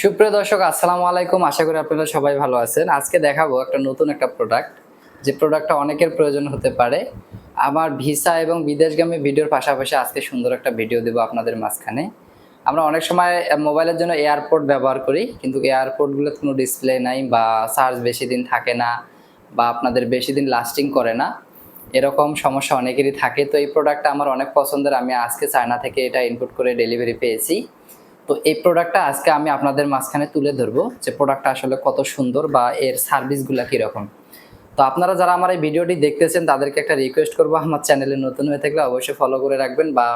সুপ্রিয় দর্শক, আসসালামু আলাইকুম। আশা করি আপনারা সবাই ভালো আছেন। আজকে দেখাবো একটা নতুন একটা প্রোডাক্ট যে প্রোডাক্টটা অনেকের প্রয়োজন হতে পারে। আমার ভিসা এবং বিদেশগামী ভিডিওর পাশাপাশি আজকে সুন্দর একটা ভিডিও দেবো আপনাদের মাঝখানে। আমরা অনেক সময় মোবাইলের জন্য এয়ারপোর্ট ব্যবহার করি, কিন্তু এয়ারপোর্টগুলোর কোনো ডিসপ্লে নাই বা চার্জ বেশি দিন থাকে না বা আপনাদের বেশি দিন লাস্টিং করে না। এরকম সমস্যা অনেকেরই থাকে। তো এই প্রোডাক্টটা আমার অনেক পছন্দের। আমি আজকে চায়না থেকে এটা ইনপুট করে ডেলিভারি পেয়েছি। তো এই প্রোডাক্টটা আজকে আমি আপনাদের মাঝখানে তুলে ধরবো যে প্রোডাক্টটা আসলে কত সুন্দর বা এর সার্ভিসগুলো কীরকম। তো আপনারা যারা আমার এই ভিডিওটি দেখতেছেন, তাদেরকে একটা রিকোয়েস্ট করব আমার চ্যানেলে নতুন হয়ে থাকলে অবশ্যই ফলো করে রাখবেন বা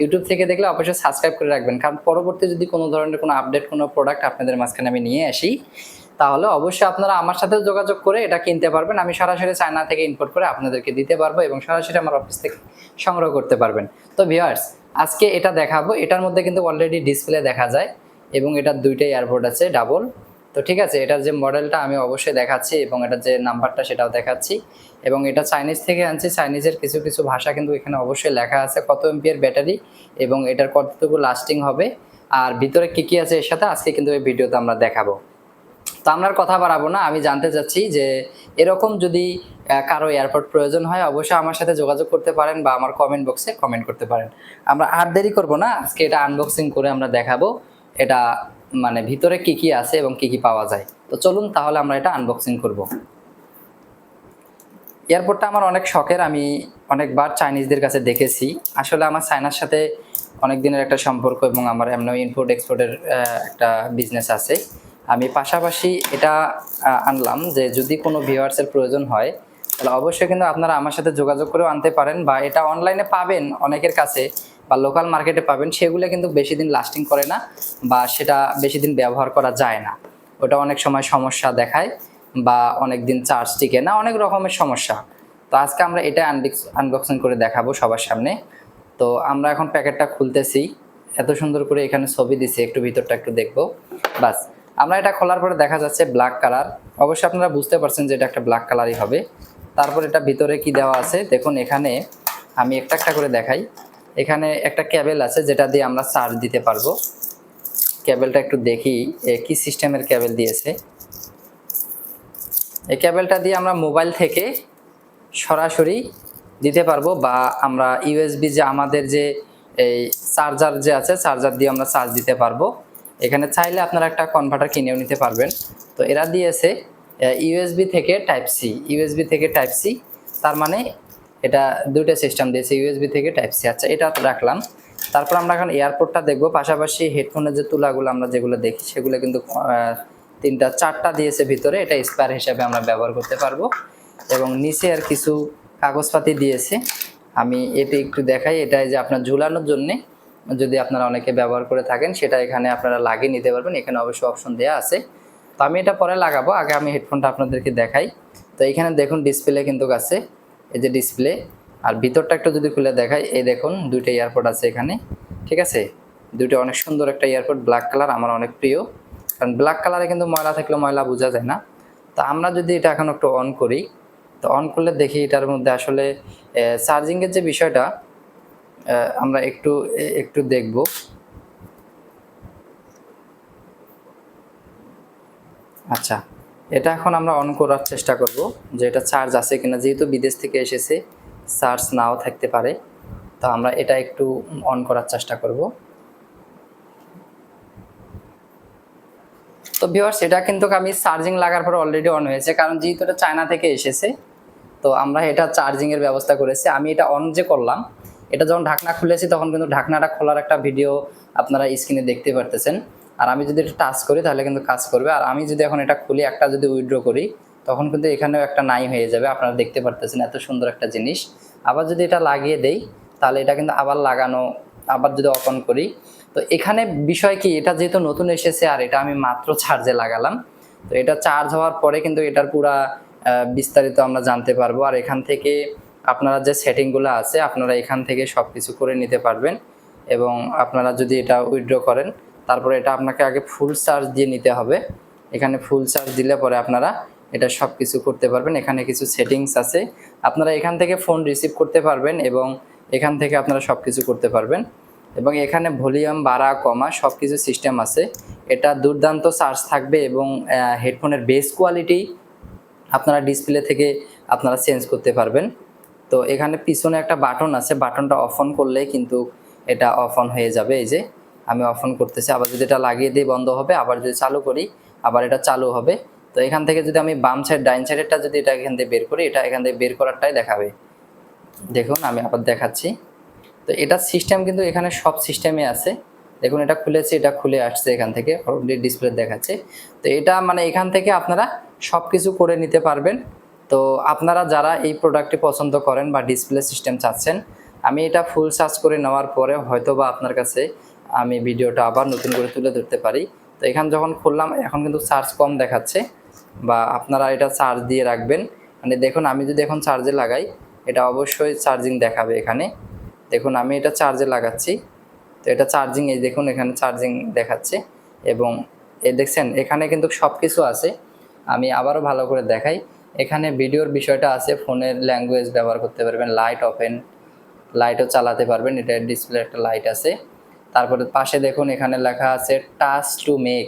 ইউটিউব থেকে দেখলে অবশ্যই সাবস্ক্রাইব করে রাখবেন। কারণ পরবর্তী যদি কোনো ধরনের কোনো আপডেট কোনো প্রোডাক্ট আপনাদের মাঝখানে আমি নিয়ে আসি তাহলে অবশ্যই আপনারা আমার সাথে যোগাযোগ করে এটা কিনতে পারবেন। আমি সরাসরি চায়না থেকে ইম্পোর্ট করে আপনাদেরকে দিতে পারব এবং সরাসরি আমার অফিস থেকে সংগ্রহ করতে পারবেন। তো ভিউয়ার্স আজকে এটা দেখাবো। এটার মধ্যে কিন্তু অলরেডি ডিসপ্লে দেখা যায় এবং এটার দুইটাই এয়ারপোর্ট আছে ডাবল তো ঠিক আছে, এটার যে মডেলটা আমি অবশ্যই দেখাচ্ছি এবং এটার যে নাম্বারটা সেটাও দেখাচ্ছি। এবং এটা চাইনিজ থেকে আনছি। চাইনিজের কিছু কিছু ভাষা কিন্তু এখানে অবশ্যই লেখা আছে কত এমপিয়ার ব্যাটারি এবং এটার কতটুকু লাস্টিং হবে। আর ভিতরে কী কী আছে এর সাথে আজকে কিন্তু এই ভিডিওতে আমরা দেখাবো। তো আমরা কথা বাড়াবো না। আমি জানতে চাচ্ছি যে এরকম যদি কারও এয়ারপোর্ট প্রয়োজন হয়, অবশ্যই আমার সাথে যোগাযোগ করতে পারেন বা আমার কমেন্ট বক্সে কমেন্ট করতে পারেন। আমরা আর দেরি করব না। আজকে এটা আনবক্সিং করে আমরা দেখাবো এটা মানে ভিতরে কি কি আছে এবং কি কি পাওয়া যায়। তো চলুন তাহলে আমরা এটা আনবক্সিং করব। এয়ারপোর্টটা আমার অনেক শখের, আমি অনেকবার চাইনিজদের কাছে দেখেছি। আসলে আমার চায়নার সাথে অনেক দিনের একটা সম্পর্ক এবং আমার এমন ইম্পোর্ট এক্সপোর্টের একটা বিজনেস আছে। আমি পাশাপাশি এটা আনলাম যে যদি কোনো ভিউয়ার্সের প্রয়োজন হয়, তাহলে অবশ্যই কিন্তু আপনারা আমার সাথে যোগাযোগ করেও আনতে পারেন বা এটা অনলাইনে পাবেন অনেকের কাছে বা লোকাল মার্কেটে পাবেন। সেগুলো কিন্তু বেশি দিন লাস্টিং করে না বা সেটা বেশি দিন ব্যবহার করা যায় না। ওটা অনেক সময় সমস্যা দেখায় বা অনেক দিন চার্জ টিকে না, অনেক রকমের সমস্যা। তো আজকে আমরা এটা আনবক্সিং করে দেখাবো সবার সামনে। তো আমরা এখন প্যাকেটটা খুলতেছি। এত সুন্দর করে এখানে ছবি দিছি, একটু ভিতরটা একটু দেখব। বাস। আমরা এটা খোলার পরে দেখা যাচ্ছে ব্ল্যাক কালার অবশ্যই আপনারা বুঝতে পারছেন যে এটা একটা ব্ল্যাক কালারই হবে। তারপর এটা ভিতরে কি দেওয়া আছে? দেখুন, এখানে আমি একটা একটা করে দেখাই। এখানে একটা ক্যাবেল আছে যেটা দিয়ে আমরা চার্জ দিতে পারব। ক্যাবেলটা একটু দেখি কি সিস্টেমের ক্যাবেল দিয়েছে? এই ক্যাবেলটা দিয়ে আমরা মোবাইল থেকে সরাসরি দিতে পারব বা আমরা ইউএসবি যে আমাদের যে এই চার্জার যে আছে চার্জার দিয়ে আমরা চার্জ দিতে পারব। এখানে চাইলে আপনারা একটা কনভার্টার কিনেও নিতে পারবেন। তো এরা দিয়েছে ইউএসবি থেকে টাইপ সি ইউএসবি থেকে টাইপ সি তার মানে এটা দুইটা সিস্টেম দিয়েছে ইউএসবি থেকে টাইপ সি আচ্ছা এটা রাখলাম। তারপর আমরা এখন এয়ারপোর্টটা দেখব। পাশাপাশি হেডফোনের যে তুলাগুলো আমরা যেগুলো দেখি, সেগুলো কিন্তু তিনটা, চারটা দিয়েছে ভিতরে। এটা স্পায়ার হিসাবে আমরা ব্যবহার করতে পারব। এবং নিচে আর কিছু কাগজপাতি দিয়েছে। আমি এটি একটু দেখাই। এটা যে আপনার ঝুলানোর জন্যে যদি আপনারা অনেকে ব্যবহার করে থাকেন, সেটা এখানে আপনারা লাগিয়ে নিতে পারবেন। এখানে অবশ্যই অপশন দেওয়া আছে। তো আমি এটা পরে লাগাবো। আগে আমি হেডফোনটা আপনাদেরকে দেখাই। তো এখানে দেখুন ডিসপ্লে কিন্তু আছে। এই যে ডিসপ্লে আর ভিতরটা একটু যদি খুলে দেখাই, এই দেখুন দুইটা এয়ারপোর্ট আছে এখানে। ঠিক আছে? দুইটা অনেক সুন্দর একটা এয়ারপোর্ট ব্ল্যাক কালার আমার অনেক প্রিয়। কারণ ব্ল্যাক কালারে কিন্তু ময়লা থাকলে ময়লা বোঝা যায় না। তো আমরা যদি এটা এখন একটু অন করি, তো অন করলে দেখি এটার মধ্যে আসলে চার্জিংয়ের যে বিষয়টা আমরা একটু একটু দেখব। আচ্ছা এটা এখন আমরা অন করার চেষ্টা করব যে এটা চার্জ আছে কিনা। যেহেতু বিদেশ থেকে এসেছে চার্জ নাও থাকতে পারে। তো আমরা এটা একটু অন করার চেষ্টা করব। তো ভিউয়ার্স এটা কিন্তু আমি চার্জিং লাগার পর অলরেডি অন হয়েছে, কারণ যেহেতু এটা চায়না থেকে এসেছে, তো আমরা এটা চার্জিংয়ের ব্যবস্থা করেছি। আমি এটা অন যে করলাম এটা যখন ঢাকনা খুলেছি, তখন কিন্তু ঢাকনাটা খোলার একটা ভিডিও আপনারা স্ক্রিনে দেখতে পারতেছেন। আর আমি যদি এটা টাচ করি, তাহলে কিন্তু কাজ করবে। আর আমি যদি এখন এটা খুলি, একটা যদি উইথড্র করি, তখন কিন্তু এখানেও একটা নাই হয়ে যাবে। আপনারা দেখতে পারতেছেন এত সুন্দর একটা জিনিস। আবার যদি এটা লাগিয়ে দেই, তাহলে এটা কিন্তু আবার লাগানো, আবার যদি অপন করি। তো এখানে বিষয় কি, এটা যেহেতু নতুন এসেছে, আর এটা আমি মাত্র চার্জে লাগালাম। তো এটা চার্জ হওয়ার পরে কিন্তু এটার পুরা বিস্তারিত আমরা জানতে পারব। আর এখান থেকে আপনারা যে সেটিংগুলো আছে, আপনারা এখান থেকে সব কিছু করে নিতে পারবেন এবং আপনারা যদি এটা উইথড্র করেন, তারপরে এটা আপনাকে আগে ফুল চার্জ দিয়ে নিতে হবে। এখানে ফুল চার্জ দিলে পরে আপনারা এটা সব কিছু করতে পারবেন। এখানে কিছু সেটিংস আছে। আপনারা এখান থেকে ফোন রিসিভ করতে পারবেন এবং এখান থেকে আপনারা সব কিছু করতে পারবেন। এবং এখানে ভলিউম, বাড়া, কমা সব কিছু সিস্টেম আছে। এটা দুর্দান্ত চার্জ থাকবে এবং হেডফোনের বেস কোয়ালিটি আপনারা ডিসপ্লে থেকে আপনারা চেঞ্জ করতে পারবেন। তো এখানে পিছনে একটা বাটন আছে বাটনটা অফ অন করলেই কিন্তু এটা অফ অন হয়ে যাবে। এই যে, আমি অফ অন করতেছি, আবার যদি এটা লাগিয়ে দিই বন্ধ হবে, আবার যদি চালু করি, আবার এটা চালু হবে। তো এখান থেকে যদি আমি বাম সাইড ডাইন সাইডেরটা যদি এটা এখান থেকে বের করি, এটা এখান থেকে বের করারটাই দেখাবে। দেখুন, আমি আবার দেখাচ্ছি। তো এটা সিস্টেম কিন্তু এখানে সব সিস্টেমে আছে। দেখুন, এটা খুলেছে, এটা খুলে আসছে এখান থেকে অলরেডি ডিসপ্লে দেখাচ্ছে। তো এটা মানে এখান থেকে আপনারা সব কিছু করে নিতে পারবেন। তো আপনারা যারা এই প্রোডাক্টটি পছন্দ করেন বা ডিসপ্লে সিস্টেম চাচ্ছেন, আমি এটা ফুল সার্চ করে নেওয়ার পরে হয়তো বা আপনার কাছে আমি ভিডিওটা আবার নতুন করে তুলে ধরতে পারি। তো এখান যখন খুললাম, এখন কিন্তু চার্জ কম দেখাচ্ছে বা আপনারা এটা চার্জ দিয়ে রাখবেন। মানে দেখুন, আমি যদি এখন চার্জে লাগাই, এটা অবশ্যই চার্জিং দেখাবে এখানে। দেখুন, আমি এটা চার্জে লাগাচ্ছি। তো এটা চার্জিং এই দেখুন, এখানে চার্জিং দেখাচ্ছে এবং এ দেখছেন, এখানে কিন্তু সব কিছু আছে। আমি আবারও ভালো করে দেখাই। এখানে ভিডিওর বিষয়টা আছে, ফোনের ল্যাঙ্গুয়েজ ব্যবহার করতে পারবেন লাইট ওপেন লাইটও চালাতে পারবেন, এটা ডিসপ্লে একটা লাইট আছে। তারপরে পাশে দেখুন, এখানে লেখা আছে টাচ টু মেক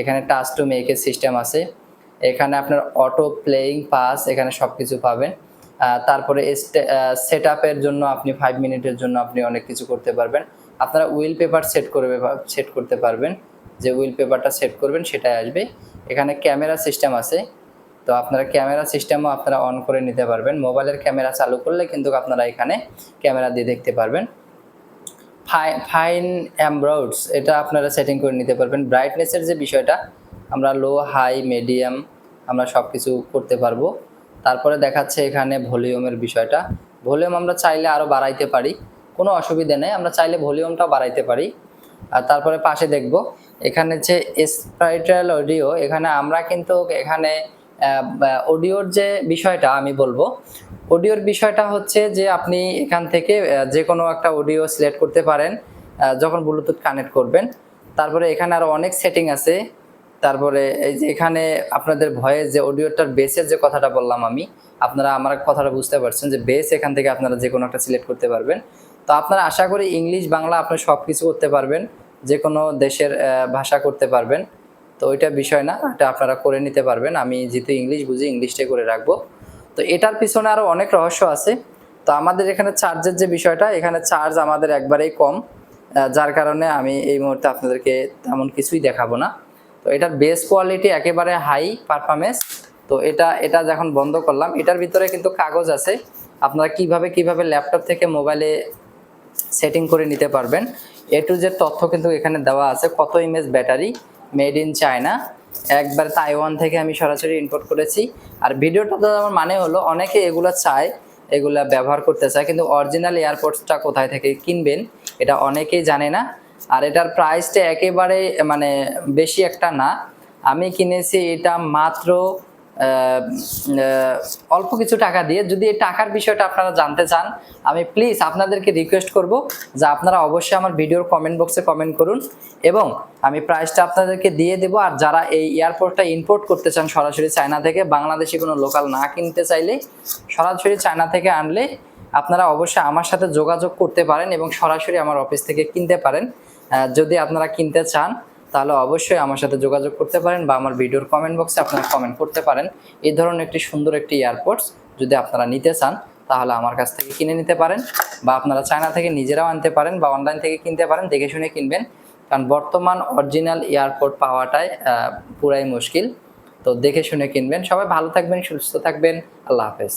এখানে টাচ টু মেকের সিস্টেম আছে। এখানে আপনার অটো প্লেয়িং পাস এখানে সব কিছু পাবেন তারপরে সেট আপের জন্য আপনি ফাইভ মিনিটের জন্য আপনি অনেক কিছু করতে পারবেন। আপনারা উইল পেপার সেট করবে সেট করতে পারবেন। যে উইল পেপারটা সেট করবেন, সেটাই আসবে। এখানে ক্যামেরা সিস্টেম আছে। তো আপনারা ক্যামেরা সিস্টেমও আপনারা অন করে নিতে পারবেন। মোবাইলের ক্যামেরা চালু করলে কিন্তু আপনারা এখানে ক্যামেরা দিয়ে দেখতে পারবেন। ফাইন অ্যাম্ব্রয়েডস এটা আপনারা সেটিং করে নিতে পারবেন। ব্রাইটনেসের যে বিষয়টা, আমরা লো হাই মিডিয়াম আমরা সব কিছু করতে পারব। তারপরে দেখাচ্ছে এখানে ভলিউমের বিষয়টা। ভলিউম আমরা চাইলে আরও বাড়াইতে পারি, কোনো অসুবিধা নেই। আমরা চাইলে ভলিউমটাও বাড়াইতে পারি। আর তারপরে পাশে দেখব, এখানে যে স্প্রাইটাল অডিও এখানে আমরা কিন্তু এখানে অডিওর যে বিষয়টা আমি বলব, অডিওর বিষয়টা হচ্ছে যে আপনি এখান থেকে যে কোনো একটা অডিও সিলেক্ট করতে পারেন যখন ব্লুটুথ কানেক্ট করবেন। তারপরে এখানে আরও অনেক সেটিং আছে। তারপরে এই যে এখানে আপনাদের ভয়েস যে অডিওটার বেসের যে কথাটা বললাম আমি, আপনারা আমার কথাটা বুঝতে পারছেন যে বেস এখান থেকে আপনারা যে কোনো একটা সিলেক্ট করতে পারবেন। তো আপনারা আশা করি ইংলিশ বাংলা আপনি সব কিছু করতে পারবেন যে কোনো দেশের ভাষা করতে পারবেন। তো ওইটা বিষয় না, এটা আপনারা করে নিতে পারবেন। আমি যেহেতু ইংলিশ বুঝি, ইংলিশটাই করে রাখব। তো এটার পিছনে আরও অনেক রহস্য আছে। তো আমাদের এখানে চার্জের যে বিষয়টা, এখানে চার্জ আমাদের একবারেই কম। যার কারণে আমি এই মুহূর্তে আপনাদেরকে তেমন কিছুই দেখাবো না। তো এটার বেস কোয়ালিটি একেবারে হাই পারফরমেন্স তো এটা এটা যখন বন্ধ করলাম, এটার ভিতরে কিন্তু কাগজ আছে। আপনারা কীভাবে কীভাবে ল্যাপটপ থেকে মোবাইলে সেটিং করে নিতে পারবেন। এ টু জেড তথ্য কিন্তু এখানে দেওয়া আছে, কত image battery made in China. একবার তাইওয়ান থেকে আমি সরাসরি ইম্পোর্ট করেছি। আর ভিডিওটা তো আমার মানে হলো, অনেকে এগুলো চায়, এগুলা ব্যবহার করতে চায়, কিন্তু অরিজিনাল এয়ারপোর্টসটা কোথায় থেকে কিনবেন, এটা অনেকেই জানে না। আর এটার প্রাইসটা একেবারে মানে বেশি একটা না। আমি কিনেছি এটা মাত্র অল্প কিছু টাকা দিয়ে যদি এই টাকার বিষয়টা আপনারা জানতে চান, আমি প্লিজ আপনাদেরকে রিকোয়েস্ট করব যে আপনারা অবশ্যই আমার ভিডিওর কমেন্ট বক্সে কমেন্ট করুন এবং আমি প্রাইসটা আপনাদেরকে দিয়ে দেবো। আর যারা এই এয়ারপোর্টটা ইম্পোর্ট করতে চান সরাসরি চায়না থেকে, বাংলাদেশে কোনো লোকাল না কিনতে চাইলে সরাসরি চায়না থেকে আনলে আপনারা অবশ্যই আমার সাথে যোগাযোগ করতে পারেন এবং সরাসরি আমার অফিস থেকে কিনতে পারেন। যদি আপনারা কিনতে চান তাহলে অবশ্যই আমার সাথে যোগাযোগ করতে পারেন বা আমার ভিডিওর কমেন্ট বক্সে আপনারা কমেন্ট করতে পারেন। এই ধরনের একটি সুন্দর একটি এয়ারপোর্টস যদি আপনারা নিতে চান, তাহলে আমার কাছ থেকে কিনে নিতে পারেন বা আপনারা চায়না থেকে নিজেরাও আনতে পারেন বা অনলাইন থেকে কিনতে পারেন, দেখে শুনে কিনবেন। কারণ বর্তমান অরিজিনাল এয়ারপোর্ট পাওয়াটাই পুরাই মুশকিল। তো দেখে শুনে কিনবেন। সবাই ভালো থাকবেন, সুস্থ থাকবেন। আল্লাহ হাফেজ।